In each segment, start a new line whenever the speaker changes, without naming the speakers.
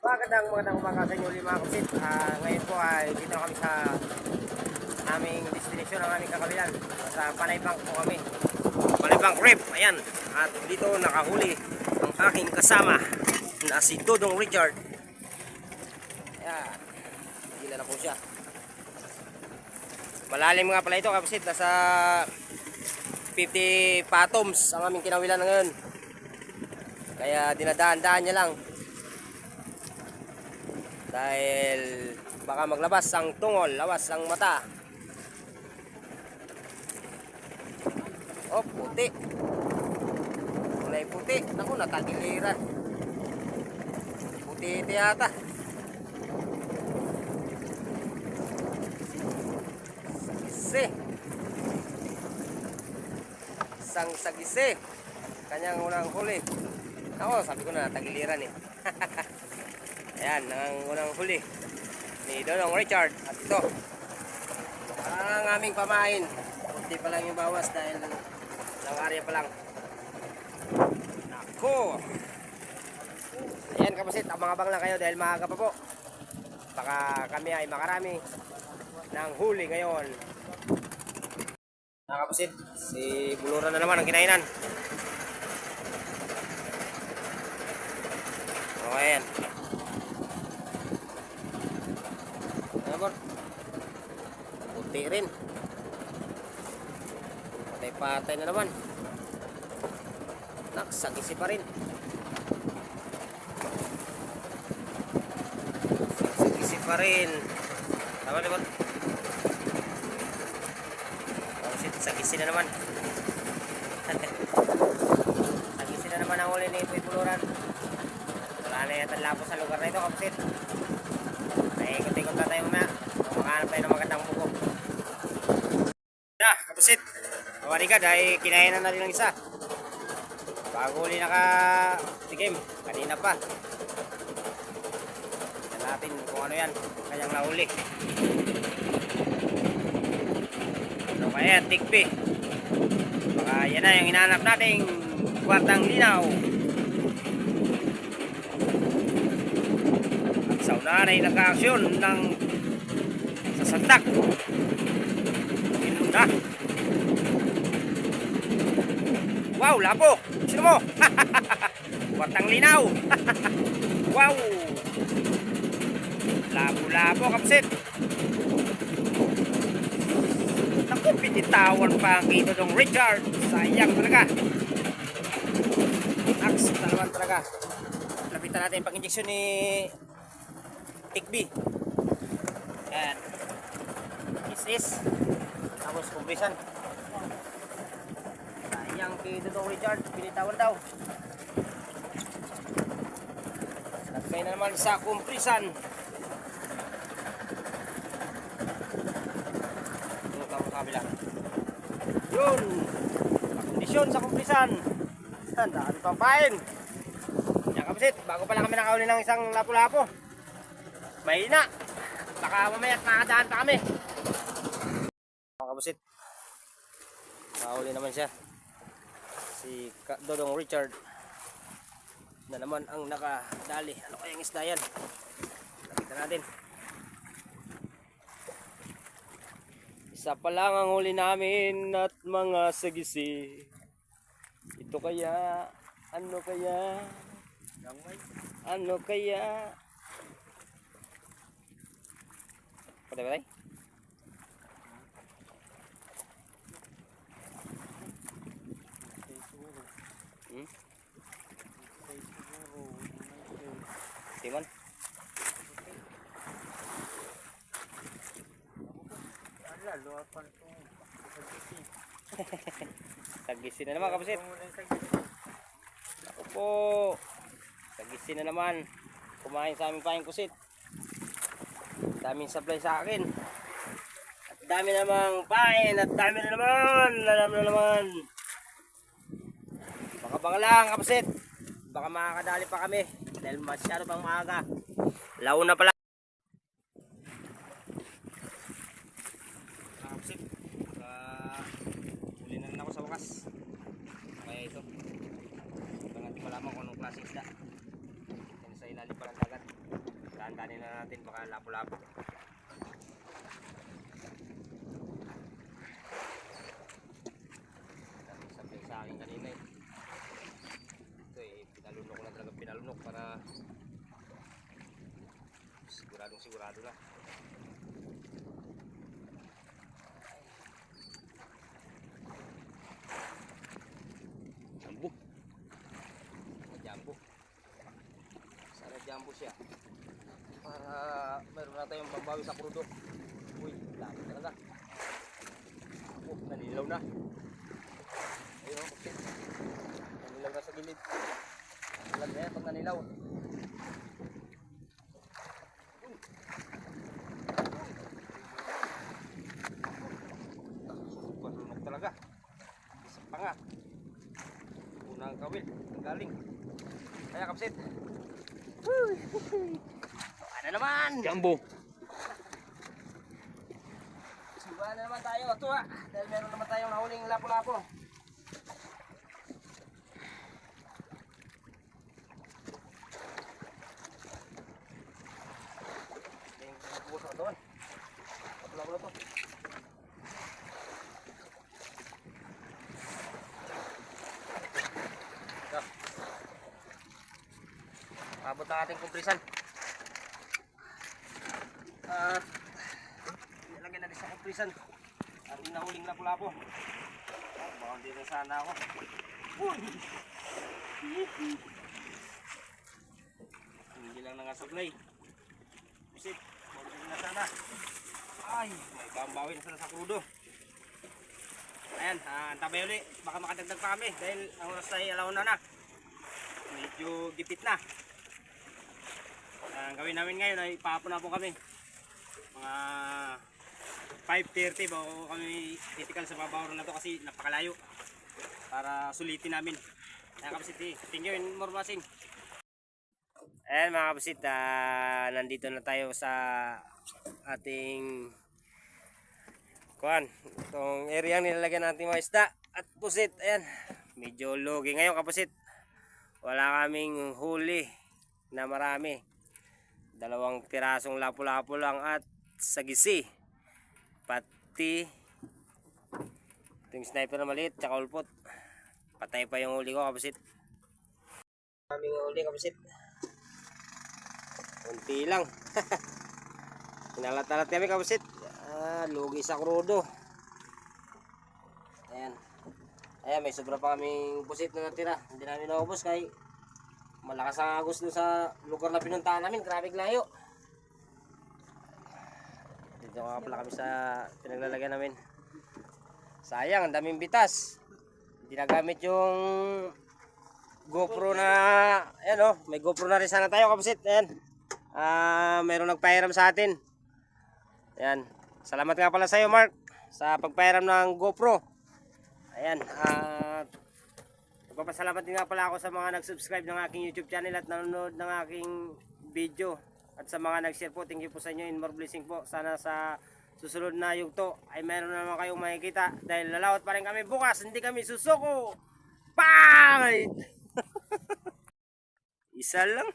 Magandang magandang umaga sa inyo mga kusit. Ah, ngayon po ay dito kami sa aming destination ng aming kakabilan. Sa Palaybang po kami. Palaybang Reef. Ayan. At dito nakahuli ang aking kasama na si Dodong Richard. Ayan. Hila na po siya. Malalim nga pala ito kapusit. Nasa 50 patoms ang aming kinawilan ngayon. Kaya dinadaan-daan niya lang. Dahil baka maglabas ang tungol, lawas ang mata. Oh, puti. Kulay puti. Naku, natagiliran. Puti ito yata. Sagisi. Sang sagisi. Kanyang unang huli. Ako, sabi ko na natagiliran eh. Ayan, ang unang huli ni Donong Richard. At ito ang aming pamain. Kunti pa lang yung bawas dahil lang area pa lang. Nako! Ayan kapasit abang-abang lang kayo dahil maaga pa po. Baka kami ay makarami ng huli ngayon. Mga kapasit si Buluran na naman ang kinainan. Okay yan Ano ba? Puti rin. Patay-patay na naman. Naksagisi pa rin. Naksagisi pa rin. Tama diba? Oh shit, sagisi na naman. sagisi na naman ang uli ni Puy Puluran. Wala na yata lapo sa lugar na ito, kapsit. Naikot-ikot na tayo mamaya. Makahanap tayo ng magandang buko. Na, kapusit. Ka dahil kinain na rin ng isa. Bago uli naka-tikim. Kanina pa. Tignan natin kung ano yan. Kanyang nahuli. Ano kaya? Tigpi. Baka yan na yung hinahanap nating kwartang linaw. At sa unahan ay nagka-aksyon ng sasandak. Yun na. Wow, lapo. Sino mo? Kwartang linaw. wow. Labo-labo, kapsit. Naku, pinitawan pa ang kito ng Richard. Sayang talaga. Na naman talaga. Lapitan natin yung pang-injection ni Tikbi. Ayan. Is is. Tapos kumprisan. Kay Dudong Richard. Pinitawan daw. Lagay na naman sa kumprisan. Yung tamo sa kabila. Yun. Kondisyon sa kumprisan. Ang dami pang pain. Yan kapsit. Bago pa lang kami nakauli ng isang lapu-lapo. Mahina. Baka mamaya makakadaan pa kami. Mga kabusit. Nakahuli naman siya. Si Dodong Richard. Na naman ang nakadali. Ano kayang isda yan? Lapitan natin. Isa pa lang ang huli namin at mga sagisi. Ito kaya, ano kaya, ano kaya, Patay patay? Hmm? Timan? Tagisi na naman kapasit. Ako po. Tagisi na naman. Kumain sa aming paing kusit daming supply sa akin at dami namang pain at dami na naman alam na naman baka baka lang kapasit. Baka makakadali pa kami. Dahil masyado pang maaga. Launa pala. Kapasit. Uh, huli na rin ako sa wakas. Kaya ito. Ito natin malaman kung anong klaseng isda. Yan sa ilalim pa ng dagat. Saka lapo-lapo. Sabi sabi sa akin kanina eh. Ito pinalunok ko na talaga pinalunok para siguradong sigurado na. Jumbo. Jumbo. Sana jumbo siya. Para meron na tayong babawi sa krudo. Uy, laki talaga. Oh, nanilaw na. Ayun, oh, okay. Nanilaw na sa gilid. Alam na yan pag nanilaw. Lunok talaga. Isang panga. Unang kawil. Ang galing. Kaya kapsit. Ano naman?
Jumbo.
Siba na naman tayo. Ito ah. Dahil meron naman tayong nahuling lapo-lapo. Yung puso doon. Lapo-lapo na to. Ito. Abot ang ating kumprisan. At nilagyan natin sa kompresan. Ang inahuling lapo-lapo. Oh, baka hindi na sana ako. Hindi lang nangasablay. Visit, hindi na sana. Ay, may bambawi na sana sa krudo. Ayan, ah, antabay ulit. Baka makadagdag pa kami dahil ang oras ay alaw na na. Medyo gipit na. Ang gawin namin ngayon ay paapon na po kami. Mga 5.30 bago kami critical sa babawro na to kasi napakalayo para sulitin namin. Ayan kapasit, thank you and more blessing. Ayan mga kapasit, ah, nandito na tayo sa ating kuan itong area ang nilalagyan natin mga isda at pusit, ayan medyo logi ngayon kapasit wala kaming huli na marami dalawang pirasong lapu-lapu lang at sagisi pati yung sniper na maliit tsaka ulpot. Patay pa yung huli ko kapasit. Kaming huli kapasit. Kunti lang. Kinalatalat kami kapasit. Ah, lugi sa krudo. Ayan. Ayan may sobra pa kaming pusit na natira. Hindi namin naubos kay malakas ang agos dun sa lugar na pinuntahan namin. Grabe layo. Dito nga pala kami sa pinaglalagyan namin. Sayang ang daming bitas. Hindi nagamit yung GoPro na ayan oh may GoPro na rin sana tayo kapsit ayan. Ah mayroong nagpahiram sa atin. Ayan. Salamat nga pala sa iyo Mark sa pagpahiram ng GoPro. Ayan at Nagpapasalamat din nga pala ako sa mga nag-subscribe ng aking YouTube channel at nanonood ng aking video. At sa mga nag-share po, thank you po sa inyo and more blessing po. Sana sa susunod na yugto ay meron naman kayong makikita. Dahil lalawat pa rin kami bukas, hindi kami susuko. Bye! Isa lang.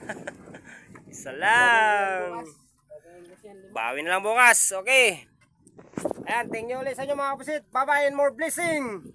Isa lang. Bawi na lang bukas. Okay. Ayan, thank you ulit sa inyo mga kapusit. Bye-bye and more blessing.